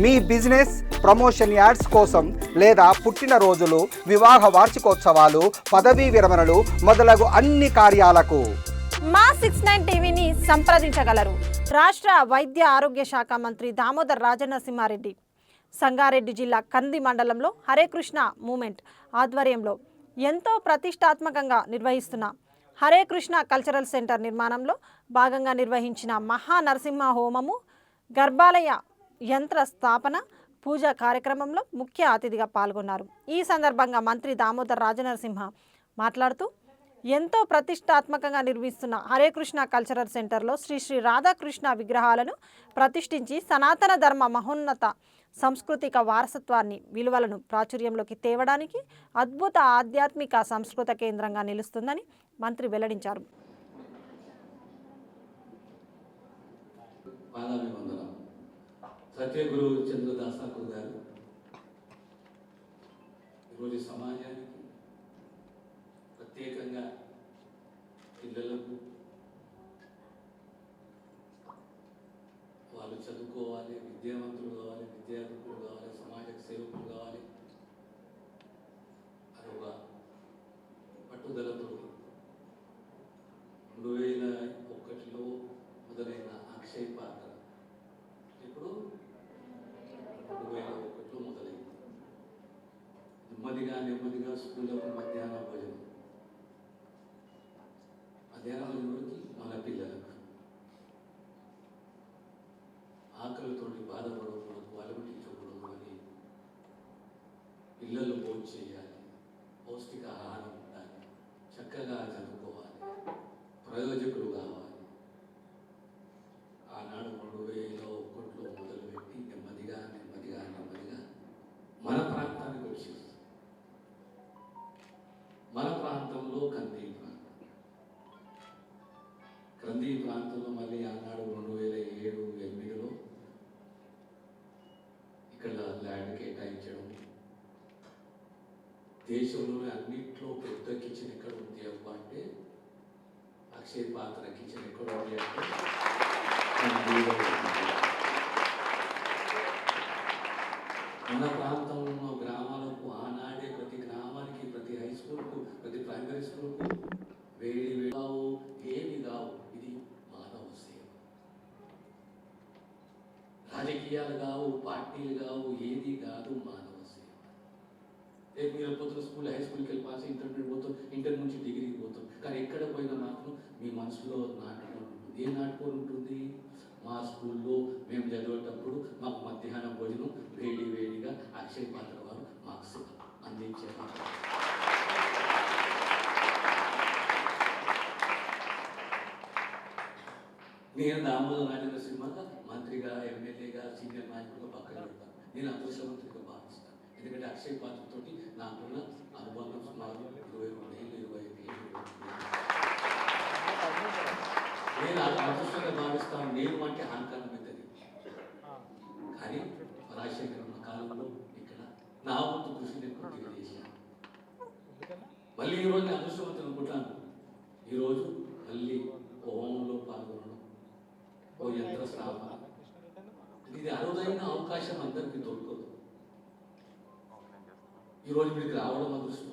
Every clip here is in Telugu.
మీ బిజినెస్ ప్రమోషన్ యాడ్స్ కోసం లేదా పుట్టినరోజులు వివాహ వార్షికోత్సవాలు పదవీ విరమణలు మొదలగు అన్ని కార్యాలకు. మా సిక్స్ నైన్ టీవీని సంప్రదించగలరు. రాష్ట్ర వైద్య ఆరోగ్య శాఖ మంత్రి దామోదర్ రాజనరసింహారెడ్డి. సంగారెడ్డి జిల్లా కంది మండలంలో హరే కృష్ణ మూమెంట్ ఆధ్వర్యంలో ఎంతో ప్రతిష్టాత్మకంగా నిర్వహిస్తున్న హరే కృష్ణ కల్చరల్ సెంటర్ నిర్మాణంలో భాగంగా నిర్వహించిన మహా నరసింహ హోమము గర్భాలయ యంత్ర స్థాపన పూజా కార్యక్రమంలో ముఖ్య అతిథిగా పాల్గొన్నారు. ఈ సందర్భంగా మంత్రి దామోదర్ రాజనరసింహ మాట్లాడుతూ ఎంతో ప్రతిష్టాత్మకంగా నిర్మిస్తున్న హరే కృష్ణ కల్చరల్ సెంటర్లో శ్రీ శ్రీ రాధాకృష్ణ విగ్రహాలను ప్రతిష్ఠించి సనాతన ధర్మ మహోన్నత సాంస్కృతిక వారసత్వాన్ని విలువలను ప్రాచుర్యంలోకి తేవడానికి అద్భుత ఆధ్యాత్మిక సంస్కృత కేంద్రంగా నిలుస్తుందని మంత్రి వెల్లడించారు. పాదాభివందనం సత్యగురు చంద్రదాస్ ఠాకూర్ గారు ఈరోజు సమాజానికి నెమ్మదిగా నెమ్మదిగా స్కూళ్ళకు మధ్యాహ్న భోజనం. మధ్యాహ్న భోజనంకి మన పిల్లలకు కంది ప్రాంతంలో మళ్ళీ ఆనాడు రెండు వేల ఏడు ఎనిమిదిలో ఇక్కడ ల్యాండ్ కేటాయించడం. దేశంలోనే అన్నిట్లో పెద్ద కిచెన్ ఎక్కడ ఉంది అబ్బా అంటే అక్షయ పాత్ర కిచెన్ ఎక్కడ ఉంది అంటే కందిలో ఉంది. మన ప్రాంతంలో ఉన్న గ్రామాలకు ఆనాడే ప్రతి గ్రామానికి ప్రతి హై స్కూల్కు ప్రతి ప్రైమరీ స్కూల్కు వేడి వేడి కావు ఏమి కావు ఇది మానవ సేవ రాజకీయాలు కావు పార్టీలు కావు ఏది కాదు మానవ సేవ రేపు మీరు స్కూల్ హై స్కూల్కి వెళ్ళి పాస్ ఇంటర్మీడియట్ పోతాం ఇంటర్ నుంచి డిగ్రీకి పోతాం. కానీ ఎక్కడ పోయినా మాత్రం మీ మనసులో నాటుకొని ఉంటుంది. ఏం నాటుకొని ఉంటుంది? మా స్కూల్లో మేము చదివేటప్పుడు మాకు మధ్యాహ్నం భోజనం వేడి వేడిగా అక్షయ పాత్ర వారు మాకు అందించారు. నేను దామోదర్ రాజేంద్ర సినిమాగా మంత్రిగా ఎమ్మెల్యేగా సీనియర్ నాయకుడిగా పక్కన పెడతాను. నేను అదృష్టవంతుడిగా భావిస్తాను. ఎందుకంటే అక్షయ్ పాత్ర తోటి నాకున్న అనుబంధం సుమారు ఇరవై రెండు ఏళ్ళు ఇరవై ఐదు ఏళ్ళు నేను అది అదృష్టంగా భావిస్తాను. నేను అంటే అహంకారం పెద్దది. కానీ రాజశేఖర్ ఉన్న కాలంలో ఇక్కడ నా వంతు కృషి నేను కొద్దిగా చేశాను. మళ్ళీ ఈరోజు నేను అదృష్టవంతులు అనుకుంటాను. ఈరోజు మళ్ళీ హోమంలో పాల్గొనడం ఓ యంత్ర స్థాపన ఇది అరుదైన అవకాశం అందరికీ దొరుకుతుంది. ఈరోజు మీకు రావడం అదృష్టం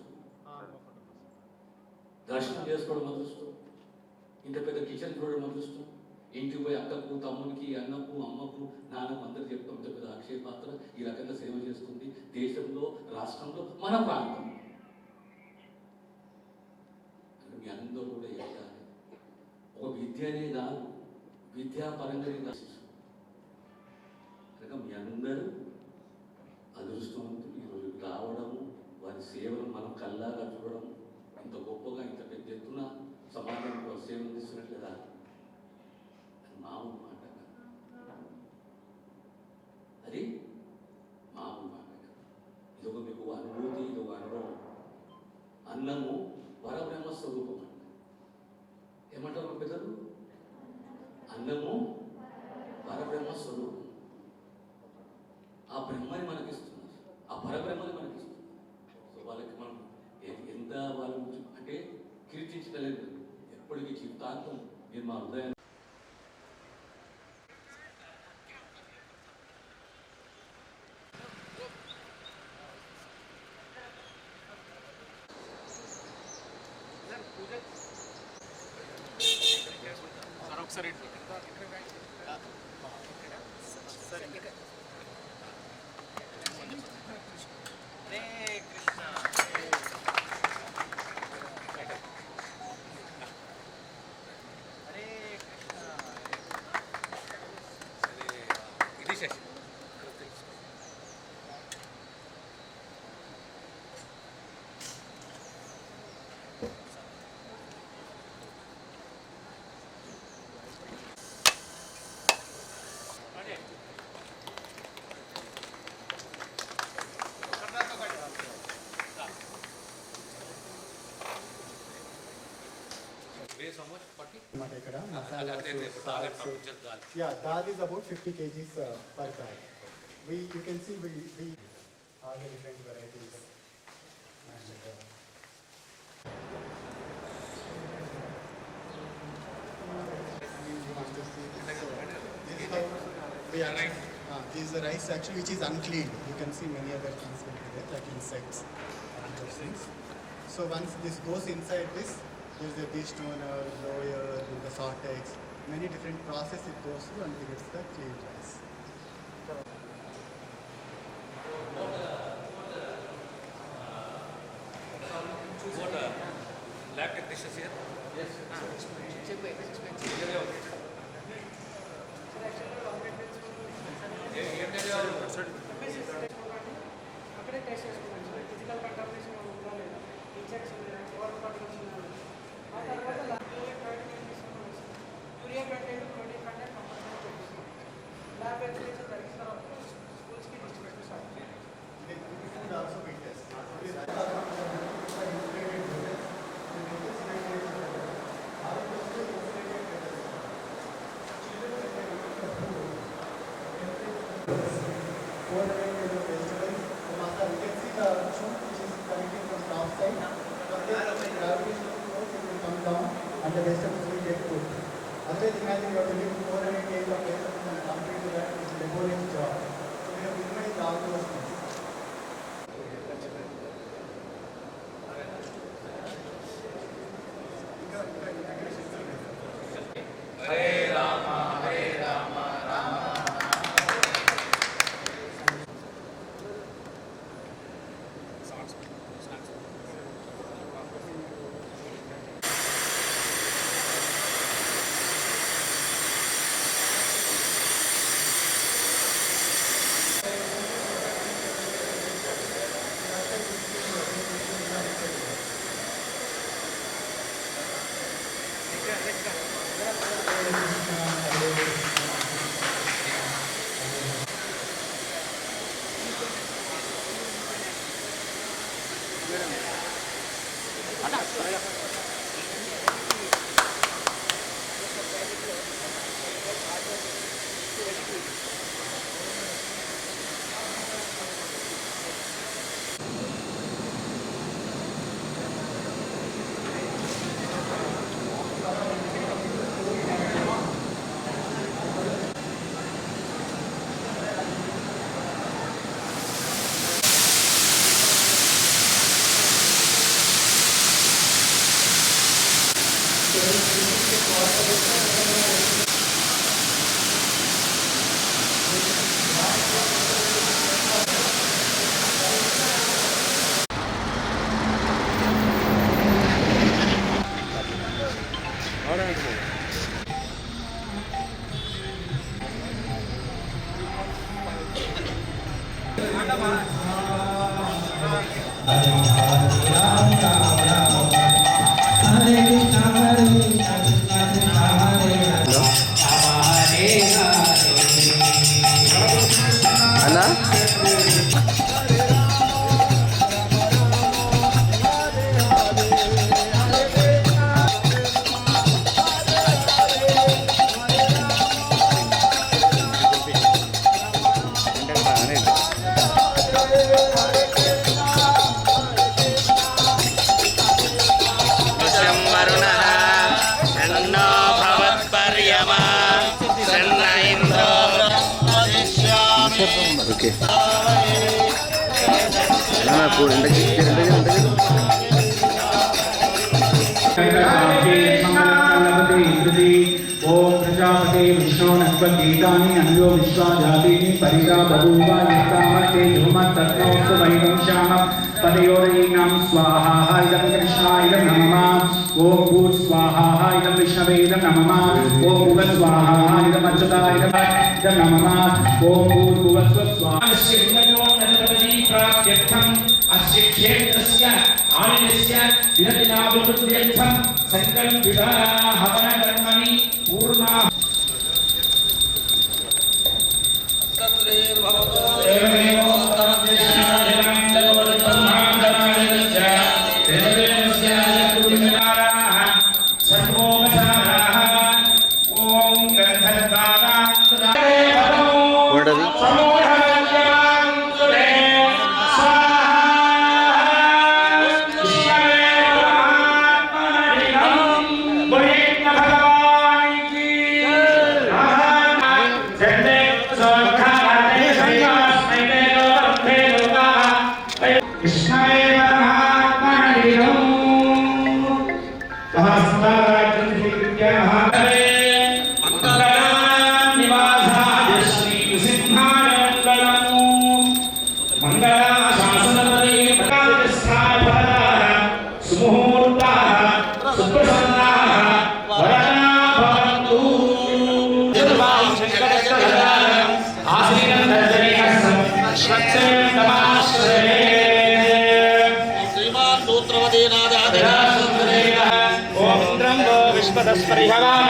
దర్శనం చేసుకోవడం అదృష్టం ఇంత పెద్ద కిచెన్ చూడడం అదృష్టం ఇంటికి పోయి అక్కకు తమ్మునికి అన్నకు అమ్మకు నాన్నకు అందరు చెప్తాం. ఇంత పెద్ద అక్షయ పాత్ర ఈ రకంగా సేవ చేస్తుంది దేశంలో రాష్ట్రంలో మన ప్రాంతం. మీ అందరూ కూడా ఎదగాలి ఒక విద్యనే కాదు విద్యాపరంగానే కాదు కనుక మీ అందరూ అదృష్టవంతులు ఈరోజు రావడము వారి సేవలు మనం కల్లాగా చూడడం ఇంత గొప్పగా ఇంత పెద్ద ఎత్తున సమాజం కోసం సేవ అందిస్తున్నట్లేదా మామూలు మాట కాదు. అది మామూలు మాట కాదు. ఇది ఒక మీకు అనుభూతి ఇది ఒక అనుభవం అన్నము なるほど Yeah, dal is about 50 kgs uh, per bag. We, you can see we, we all the different varieties. And, uh, you want to see this, this is we are, uh, this is the rice actually which is uncleaned. You can see many other things will be there, like insects and those things. So once this goes inside this, there's a dish toner, lawyer, the sortex, many different process it goes through until it's the clean rice. What uh, lab technicians here? Yes. అక్కడే టెస్ట్ చేసుకున్నాం సార్ ఫిజికల్ కంటామినేషన్ ఉందా లేదా ఇన్సెక్ట్స్ ఉన్నాయా ఓవర్ కంటామినేషన్ ఉన్నాయా Urea content protein content compulsory lab expectation அண்ணா? ഓക്കെ ഓം പ്രജാപതി വിഷ്ണോ നസ്പ ഗീതാനി അനുയോ വിശ്വാജാതി परिदा बभूव यत्तामते धूमत् तत्नोऽस्तु वैवंशाः तदयोरयीनां स्वाहा इदं कृष्णाय नमः ॐ भूत् स्वाहा इदं विष्णवे इदं नमः ॐ भुव स्वाहा इदम् अच्युताय इदं नमः ॐ भूत् भुवस्व स्वाहा अस्य गुणयो नरपदी प्राप्त्यर्थम् अस्य क्षेत्रस्य आलयस्य दिनदिनाभिवृद्ध्यर्थं सङ्कल्पिता हवनकर्मणि पूर्णा ser శ్రీమాన్